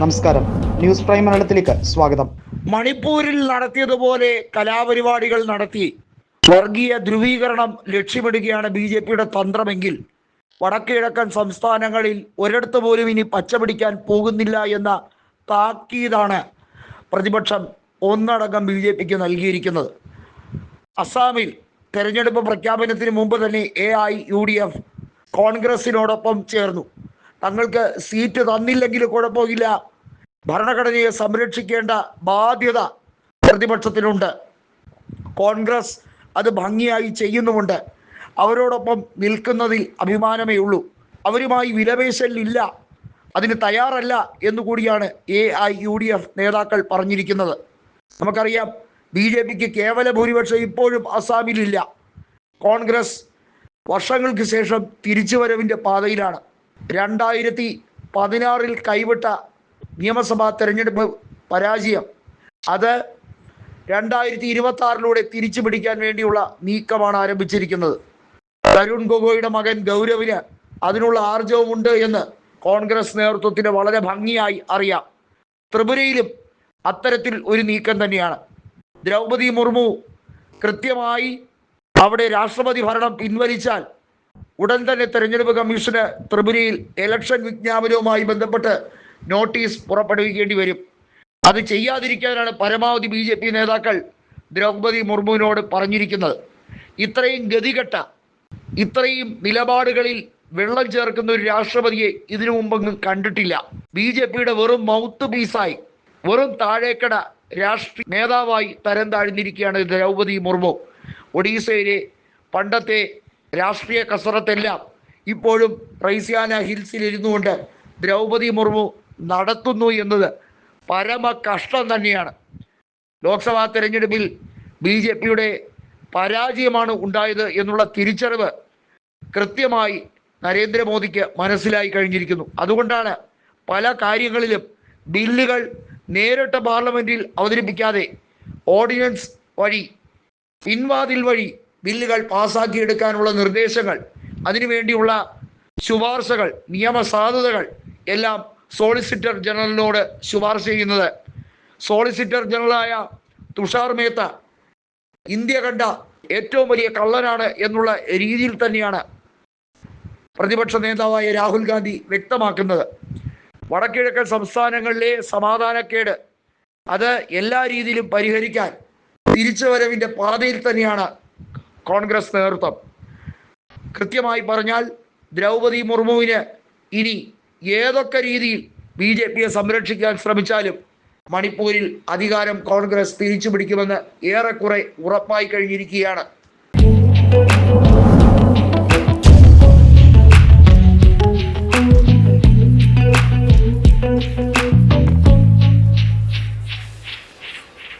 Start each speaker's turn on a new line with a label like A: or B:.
A: നമസ്കാരം. News prime മലയാളത്തിലേക്ക് സ്വാഗതം.
B: മണിപ്പൂരിൽ നടത്തിയതുപോലെ കലാപരിപാടികൾ നടത്തി വർഗീയ ധ്രുവീകരണം ലക്ഷ്യമിടുകയാണ് ബി ജെ പിയുടെ തന്ത്രമെങ്കിൽ വടക്കുകിഴക്കൻ സംസ്ഥാനങ്ങളിൽ ഒരിടത്ത് പോലും ഇനി പച്ചപിടിക്കാൻ പോകുന്നില്ല എന്ന താക്കീതാണ് പ്രതിപക്ഷം ഒന്നടങ്കം ബി ജെ പിക്ക് നൽകിയിരിക്കുന്നത്. അസാമിൽ തെരഞ്ഞെടുപ്പ് പ്രഖ്യാപനത്തിന് മുമ്പ് തന്നെ A I U D F കോൺഗ്രസിനോടൊപ്പം ചേർന്നു. തങ്ങൾക്ക് സീറ്റ് തന്നില്ലെങ്കിൽ കുഴപ്പമില്ല. ഭരണഘടനയെ സംരക്ഷിക്കേണ്ട ബാധ്യത പ്രതിപക്ഷത്തിനുണ്ട്. കോൺഗ്രസ് അത് ഭംഗിയായി ചെയ്യുന്നുമുണ്ട്. അവരോടൊപ്പം നിൽക്കുന്നതിൽ അഭിമാനമേ ഉള്ളൂ. അവരുമായി വിലപേശലില്ല അതിന് തയ്യാറല്ല എന്നുകൂടിയാണ് A I U D F നേതാക്കൾ പറഞ്ഞിരിക്കുന്നത്. നമുക്കറിയാം ബി ജെ പിക്ക് കേവല ഭൂരിപക്ഷം ഇപ്പോഴും അസാമിലില്ല. കോൺഗ്രസ് വർഷങ്ങൾക്ക് ശേഷം തിരിച്ചുവരവിന്റെ പാതയിലാണ്. രണ്ടായിരത്തി പതിനാറിൽ കൈവിട്ട നിയമസഭാ തെരഞ്ഞെടുപ്പ് പരാജയം. അത് രണ്ടായിരത്തി ഇരുപത്തി ആറിലൂടെ തിരിച്ചു പിടിക്കാൻ വേണ്ടിയുള്ള നീക്കമാണ് ആരംഭിച്ചിരിക്കുന്നത്. തരുൺ ഗൊഗോയുടെ മകൻ ഗൗരവിന് അതിനുള്ള ആർജവുമുണ്ട് എന്ന് കോൺഗ്രസ് നേതൃത്വത്തിന് വളരെ ഭംഗിയായി അറിയാം. ത്രിപുരയിലും അത്തരത്തിൽ ഒരു നീക്കം തന്നെയാണ്. ദ്രൗപദി മുർമു കൃത്യമായി അവിടെ രാഷ്ട്രപതി ഭരണം പിൻവലിച്ചാൽ ഉടൻ തന്നെ തെരഞ്ഞെടുപ്പ് കമ്മീഷന് ത്രിപുരയിൽ ഇലക്ഷൻ വിജ്ഞാപനവുമായി ബന്ധപ്പെട്ട് നോട്ടീസ് പുറപ്പെടുവിക്കേണ്ടി വരും. അത് ചെയ്യാതിരിക്കാനാണ് പരമാവധി ബി ജെ പി നേതാക്കൾ ദ്രൗപദി മുർമുവിനോട് പറഞ്ഞിരിക്കുന്നത്. ഇത്രയും ഗതികെട്ട ഇത്രയും നിലപാടുകളിൽ വെള്ളം ചേർക്കുന്ന ഒരു രാഷ്ട്രപതിയെ ഇതിനു മുമ്പെങ്ങും കണ്ടിട്ടില്ല. ബി ജെ പിയുടെ വെറും മൗത്ത് പീസായി വെറും താഴേക്കട രാഷ്ട്രീയ നേതാവായി തരം താഴ്ന്നിരിക്കുകയാണ് ദ്രൗപദി മുർമു. ഒഡീസയിലെ പണ്ടത്തെ രാഷ്ട്രീയ കസറത്തെല്ലാം ഇപ്പോഴും റൈസ്യാന ഹിൽസിൽ ഇരുന്നുകൊണ്ട് ദ്രൗപദി മുർമു നടത്തുന്നു എന്നത് പരമ കഷ്ടം തന്നെയാണ്. ലോക്സഭാ തെരഞ്ഞെടുപ്പിൽ ബി ജെ പിയുടെ പരാജയമാണ് ഉണ്ടായത് എന്നുള്ള തിരിച്ചറിവ് കൃത്യമായി നരേന്ദ്രമോദിക്ക് മനസ്സിലായി കഴിഞ്ഞിരിക്കുന്നു. അതുകൊണ്ടാണ് പല കാര്യങ്ങളിലും ബില്ലുകൾ നേരിട്ട് പാർലമെന്റിൽ അവതരിപ്പിക്കാതെ ഓർഡിനൻസ് വഴി പിൻവാതിൽ വഴി ബില്ലുകൾ പാസാക്കിയെടുക്കാനുള്ള നിർദ്ദേശങ്ങൾ അതിനുവേണ്ടിയുള്ള ശുപാർശകൾ നിയമസാധുതകൾ എല്ലാം സോളിസിറ്റർ ജനറലിനോട് ശുപാർശ ചെയ്യുന്നത്. സോളിസിറ്റർ ജനറലായ തുഷാർ മേത്ത ഇന്ത്യ കണ്ട ഏറ്റവും വലിയ കള്ളനാണ് എന്നുള്ള രീതിയിൽ തന്നെയാണ് പ്രതിപക്ഷ നേതാവായ രാഹുൽ ഗാന്ധി വ്യക്തമാക്കുന്നത്. വടക്കിഴക്കൻ സംസ്ഥാനങ്ങളിലെ സമാധാനക്കേട് അത് എല്ലാ രീതിയിലും പരിഹരിക്കാൻ തിരിച്ചുവരവിന്റെ പാതയിൽ തന്നെയാണ് കോൺഗ്രസ് നേതൃത്വം. കൃത്യമായി പറഞ്ഞാൽ ദ്രൗപദി മുർമുവിന് ഇനി ഏതൊക്കെ രീതിയിൽ ബി ജെ പിയെ സംരക്ഷിക്കാൻ ശ്രമിച്ചാലും മണിപ്പൂരിൽ അധികാരം കോൺഗ്രസ് തിരിച്ചു പിടിക്കുമെന്ന് ഏറെക്കുറെ ഉറപ്പായി കഴിഞ്ഞിരിക്കുകയാണ്.